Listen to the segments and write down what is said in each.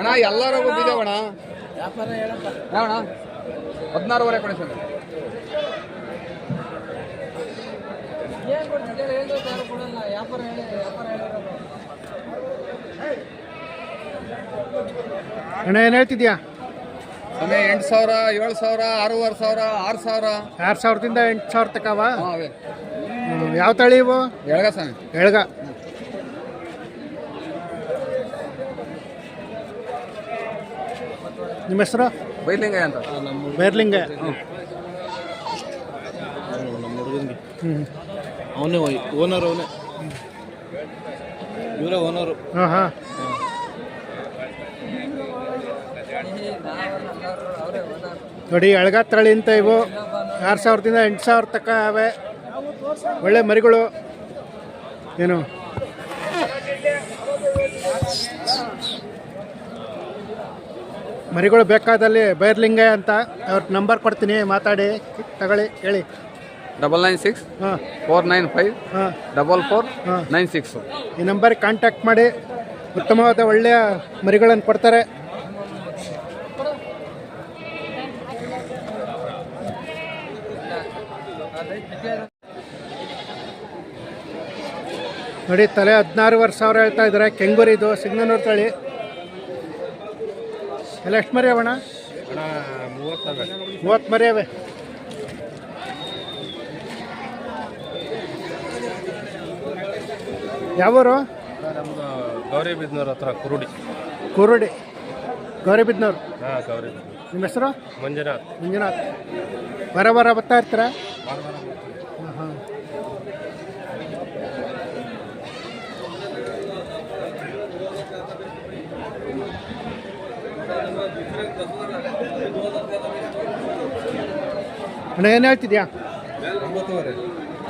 ಅಣ್ಣ ಎಲ್ಲರೂ ಬಿದ್ದಾವಣ ಅಣ್ಣ ಹದಿನಾರುವರೆ ಕೊಡಿ ಸರ್. ಏನು ಕೊಡ್ತಿದ್ದಾರೆ ಹೇಳಿದ್ರೆ ಯಾರು ಕೊಡಲ್ಲ. ವ್ಯಾಪಾರ ಹೇಳಿ ವ್ಯಾಪಾರ ಹೇಳಿರೋದು ಅಣ್ಣ ಏನು ಹೇಳ್ತಿದ್ಯಾ? ಅಣ್ಣ ಎಂಟು ಸಾವಿರ ಏಳು ಸಾವಿರ ಆರೂವರೆ ಸಾವಿರ ಆರು ಸಾವಿರ. ಆರು ಸಾವಿರದಿಂದ ಎಂಟು ಸಾವಿರ ತಕವ ಯಾವ ತಳಿ ಇವು? ಎಳ್ಗ ಸ್ವಾಮಿ ಎಳ್ಗ. ನಿಮ್ಮ ಹೆಸರು? ಬೈರ್ಲಿಂಗ ಅಂತ. ಬೇರ್ಲಿಂಗ ನಮ್ಮ ಹುಡುಗನಿಗೆ. ಹ್ಞೂ ಅವನೇ ಓನರ್ ಅವನೇ. ಇವರೇ ಓನರು. ಹಾಂ ಹಾಂ. ನೋಡಿ ಅಳಗಾತ್ರಳಿ ತಳಿ ಅಂತ ಇವು. ಆರು ಸಾವಿರದಿಂದ ಎಂಟು ಸಾವಿರ ತಕ್ಕ ಅವೆ. ಒಳ್ಳೆ ಮರಿಗಳು. ಏನು? ಮರಿಗಳು ಬೇಕಾದಲ್ಲಿ ಬೈರ್ಲಿಂಗ ಅಂತ ಅವ್ರ ನಂಬರ್ ಕೊಡ್ತೀನಿ ಮಾತಾಡಿ ತಗೊಳ್ಳಿ ಹೇಳಿ. ಡಬಲ್ ನೈನ್ ಸಿಕ್ಸ್ ಹಾಂ. ಫೋರ್ ನೈನ್ ಫೈವ್ ಹಾಂ. ಡಬಲ್ ಫೋರ್ ಹಾಂ. ನೈನ್ ಸಿಕ್ಸ್ ಈ ನಂಬರ್ಗೆ ಕಾಂಟ್ಯಾಕ್ಟ್ ಮಾಡಿ ಉತ್ತಮವಾದ ಒಳ್ಳೆಯ ಮರಿಗಳನ್ನು ಕೊಡ್ತಾರೆ. ನೋಡಿ ತಲೆ ಹದಿನಾರುವರೆ ಸಾವಿರ ಹೇಳ್ತಾ ಇದ್ದಾರೆ. ಕೆಂಗೂರಿದು ಸಿಂಗನೂರು ತಳಿ. ಎಲ್ಲ ಎಷ್ಟು ಮರಿ ಅವಣ ಮೂವತ್ತು ಮರಿ ಅವೆ. ಯಾವೂರು? ಬಿದ್ನೂರ್ ಹತ್ರ ಕುರುಡಿ. ಕುರುಡಿ ಗೌರಿಬಿದ್ನವ್ರು ಹಾಂ ಗೌರಿ ನಿಮ್ಮ ಹೆಸರು? ಮಂಜುನಾಥ್. ಮಂಜುನಾಥ್. ಬರ ಬರ ಬರ್ತಾ ಇರ್ತೀರಾ? ಅಣ್ಣ ಏನು ಹೇಳ್ತಿದ್ಯಾ? ಒಂಬತ್ತುವರೆ.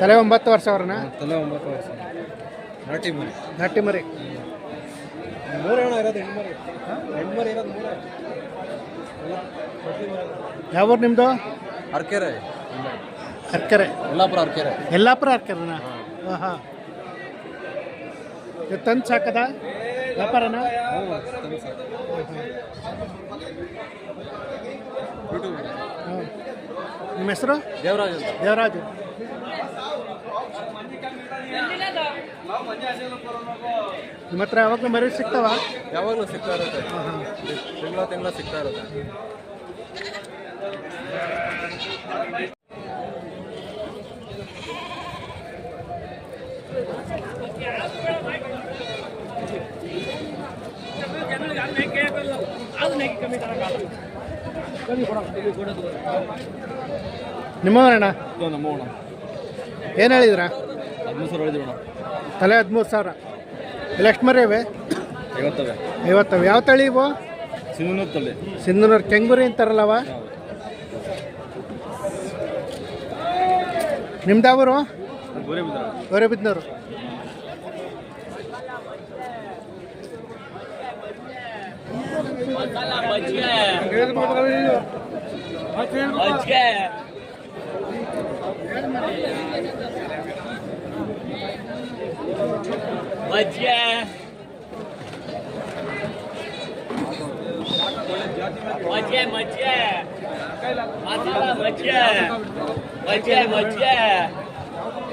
ತಲೆ ಒಂಬತ್ತುವರೆ ಅವ್ರನ್ನ? ತಲೆ ಒಂಬತ್ತು ವರ್ಷ. ನಾಟಿ ಮರಿ. ನಾಟಿ ಮರಿ. ಮೂರು ಹಣ ಇರೋದು ಹೆಣ್ಮರಿ ಹೆಣ್ಮರಿ ಇರೋದು ಮೂರೇ. ಯಾವ ನಿಮ್ಮದು ಅರ್ಕೆರೆ ಅರ್ಕೆರೆ ಯಲ್ಲಾಪುರ ಅರ್ಕೆರೆ ಯಲ್ಲಾಪುರ ಅರ್ಕೆರೆ ಹಾಂ. ಹಾಂ ತಂದು ಸಾಕದ? ವ್ಯಾಪಾರನ? ನಿಮ್ಮ ಹೆಸರು? ದೇವರಾಜ್ ದೇವರಾಜು. ನಿಮ್ಮ ಹತ್ರ ಯಾವಾಗಲೂ ಮರಿ ಸಿಗ್ತಾವ? ಯಾವಾಗಲೂ ಸಿಗ್ತಾ ಇರುತ್ತೆ. ತಿಂಗಳ ತಿಂಗಳ ಸಿಗ್ತಾ ಇರುತ್ತೆ. ನಿಮ್ಮವರಣ್ಣ ಇದು ನಮ್ಮ ಅಣ್ಣ ಏನು ಹೇಳಿದ್ರ? ತಲೆ ಹದಿಮೂರು ಸಾವಿರ. ಇಲ್ಲ ಎಷ್ಟು ಮರಿ ಇವೆ? ಐವತ್ತವೆ. ಐವತ್ತವೆ. ಯಾವ ತಳಿ ಇವು? ಸಿಂಧನೂರು ತಳಿ. ಸಿಂಧನೂರು ಕೆಂಗುರಿ ಅಂತಾರಲ್ಲವ? ನಿಮ್ದು बच गए बच गए मजे मजे मसाला मजे मजे मजे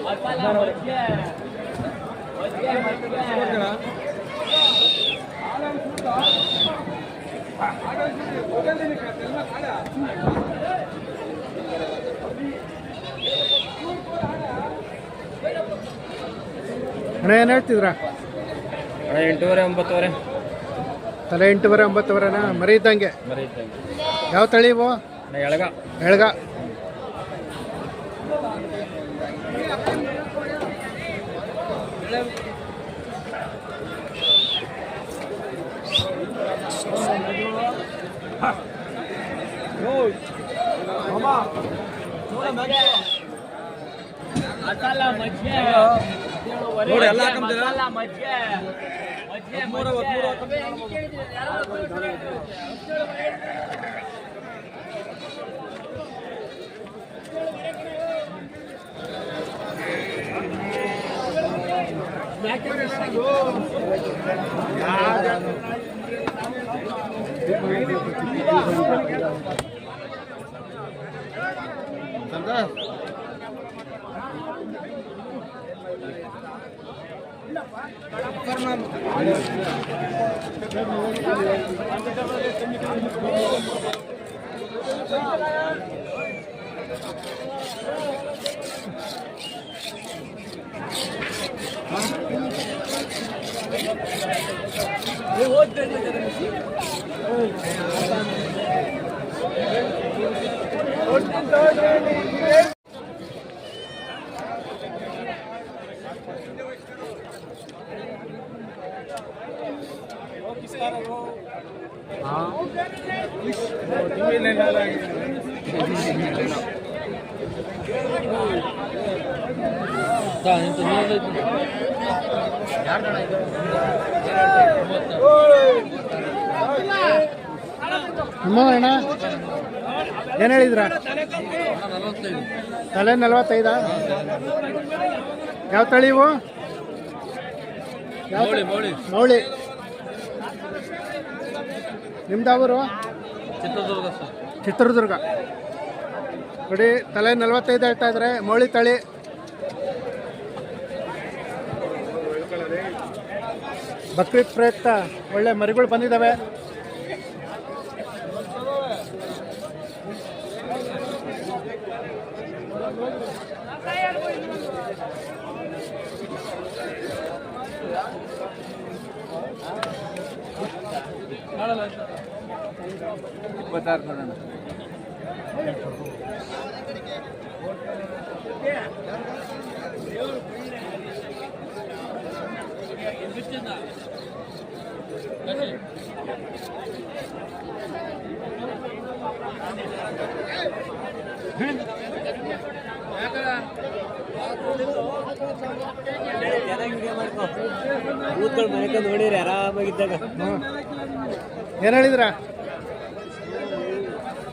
मसाला मजे मजे मजे ಅಣ್ಣ ಏನು ಹೇಳ್ತಿದ್ರ? ಅಣ್ಣ ಎಂಟೂವರೆ ಒಂಬತ್ತುವರೆ. ತಲೆ ಎಂಟೂವರೆ ಒಂಬತ್ತುವರೆನಾ? ಮರಿ ಇದ್ದಂಗೆ. ಮರಿ ಇದ್ದಂಗೆ. ಯಾವ ತಳಿ ಇವು? ಅಣ್ಣ ಎಳಗ. ಎಳ್ಗ. Gracias. ఓట్ ಅಣ್ಣ ಏನು ಹೇಳಿದ್ರ? ತಲೆ ನಲ್ವತ್ತೈದ? ಯಾವ ತಳಿ ಇವು? ಮೌಳಿ. ನಿಮ್ದು ಅವರು ಚಿತ್ರದುರ್ಗ ಸರ್. ಚಿತ್ರದುರ್ಗ. ನೋಡಿ ತಲೆ ನಲವತ್ತೈದು ಹೇಳ್ತಾ ಇದ್ದಾರೆ ಮೌಳಿ ತಳಿ. ಬಕ್ರೀದ್ ಪ್ರಯುಕ್ತ ಒಳ್ಳೆ ಮರಿಗಳು ಬಂದಿದ್ದಾವೆ. ಇಪ್ಪತ್ತಾರು ಕೂತ್ಕೊಂಡು ನೋಡಿರಿ ಆರಾಮಾಗಿದ್ದಾಗ ಏನು ಹೇಳಿದ್ರ?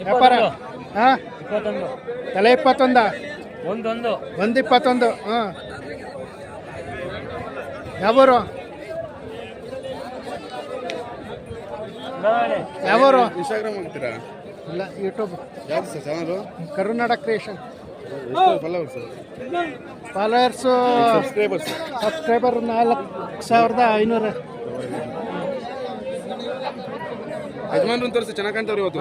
ವ್ಯಾಪಾರ? ಹಾಂ? ಇಪ್ಪತ್ತೊಂದು. ತಲೆ ಇಪ್ಪತ್ತೊಂದ? ಒಂದೊಂದು. ಒಂದು ಇಪ್ಪತ್ತೊಂದು ಹಾಂ. ಯಾವೂರು? ಯಾವೂರು? ಇನ್ಸ್ಟಾಗ್ರಾಮ್ ಹೋಗ್ತೀರಾ ಇಲ್ಲ ಯೂಟ್ಯೂಬ್. ಯಾವ್ದು sir channel Karunada creation. Followers followers subscribers subscriber ನಾಲ್ಕು ಸಾವಿರದ ಐನೂರು. ಯಜಮಾನ್ರನ್ನ ತೋರಿಸಿ ಚೆನ್ನಾಗಿ ಕಾಣ್ತಾವ್ರಿ ಇವತ್ತು.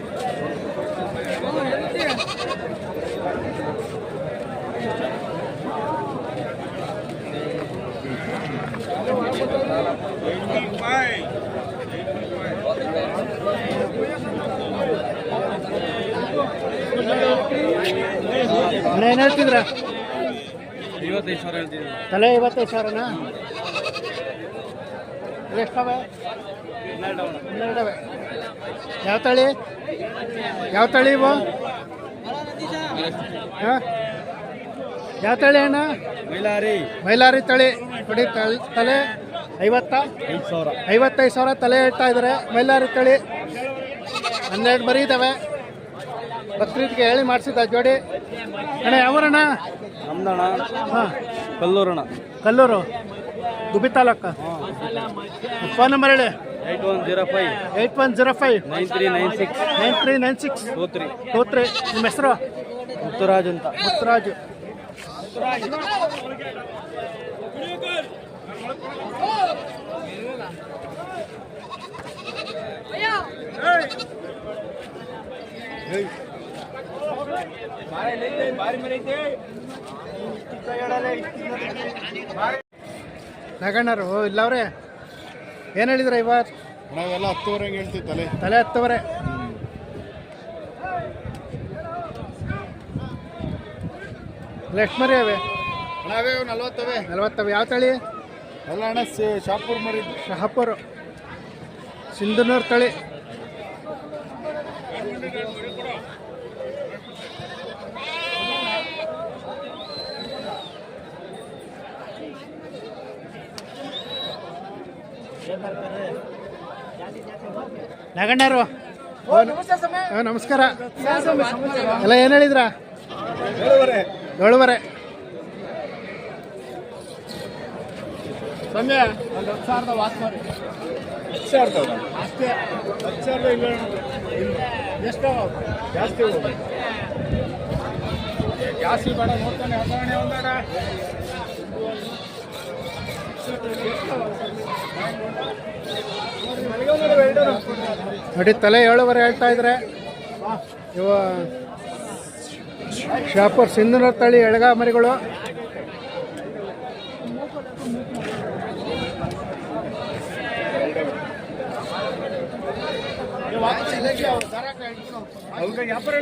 ಹೇಳ್ತಿದ್ರ ತಲೆ ಐವತ್ತೈದು ಸಾವಿರನಾ? ಎಷ್ಟವೆ ಹನ್ನೆರಡವೆ. ಯಾವ ತಳಿ? ಯಾವ ತಳಿ ಇವು? ಹಾಂ? ಯಾವ ತಳಿ ಅಣ್ಣ? ಮೈಲಾರಿ. ಮೈಲಾರಿ ತಳಿ. ನೋಡಿ ತಲ್ ತಲೆ ಐವತ್ತ? ಐದು ಸಾವಿರ. ಐವತ್ತೈದು ಸಾವಿರ ತಲೆ ಹೇಳ್ತಾ ಇದ್ದಾರೆ ಮೈಲಾರಿ ತಳಿ. ಹನ್ನೆರಡು ಮರಿ ಇದ್ದಾವೆ ಬಕ್ರೀದ್ಗೆ ಹೇಳಿ ಮಾಡಿಸಿದ್ದ ಜೋಡಿ. ಅಣ್ಣ ಯಾವೂರಣ್ಣ? ನಮ್ದಣ್ಣ. ಹಾಂ. ಕಲ್ಲೂರಣ್ಣ. ಕಲ್ಲೂರು? ದುಬಿ ತಾಲೂಕ? ಫೋನ್ ನಂಬರ್ ಹೇಳಿ. Eight one zero five. Eight one zero five. Nine three nine six. Nine three nine six. Two three. Two three. ನಿಮ್ಮ ಹೆಸರು? ಮುತ್ತುರಾಜ್ ಅಂತ. ಮುತ್ತರಾಜು. ನಗಣ್ಣರು ಇಲ್ಲವ್ರೆ ಏನು ಹೇಳಿದ್ರ ಇವತ್ತು ನಾವೆಲ್ಲ ಹತ್ತುವರೆ ಹೇಳ್ತೀವಿ ತಲೆ ತಲೆ ಹತ್ತುವರೆ. ಲಕ್ಷ್ಮರಿ ಮರಿ ಅವೆ? ನಾವೇ ನಲ್ವತ್ತವೆ. ನಲ್ವತ್ತವೆ. ಯಾವ ತಳಿ? ಎಲ್ಲ ಅಣ್ಣ ಶಾಪುರ್ ಮರಿ. ಶಹಾಪುರ. ಸಿಂಧನೂರು ತಳಿ. ನಾಗಣ್ಣರು. ನಮಸ್ಕಾರ. ಎಲ್ಲ ಏನು ಹೇಳಿದ್ರ? ಏಳುವರೆ. ಸಂಜೆ ಅಷ್ಟೇ. ಎಷ್ಟು. ಜಾಸ್ತಿ ಜಾಸ್ತಿ ಬೇಡ ನೋಡ್ತಾನೆ ಹದಿನಾರನೇ ಒಂದಾಗ ನೋಡಿ ತಲೆ ಏಳುವರೆ ಹೇಳ್ತಾ ಇದ್ರೆ ಇವ ಶಾಪರ್ ಸಿಂಧನ ತಳಿ ಎಳಗ ಮರಿಗಳು ಅವ್ರಿಗೆ ವ್ಯಾಪಾರ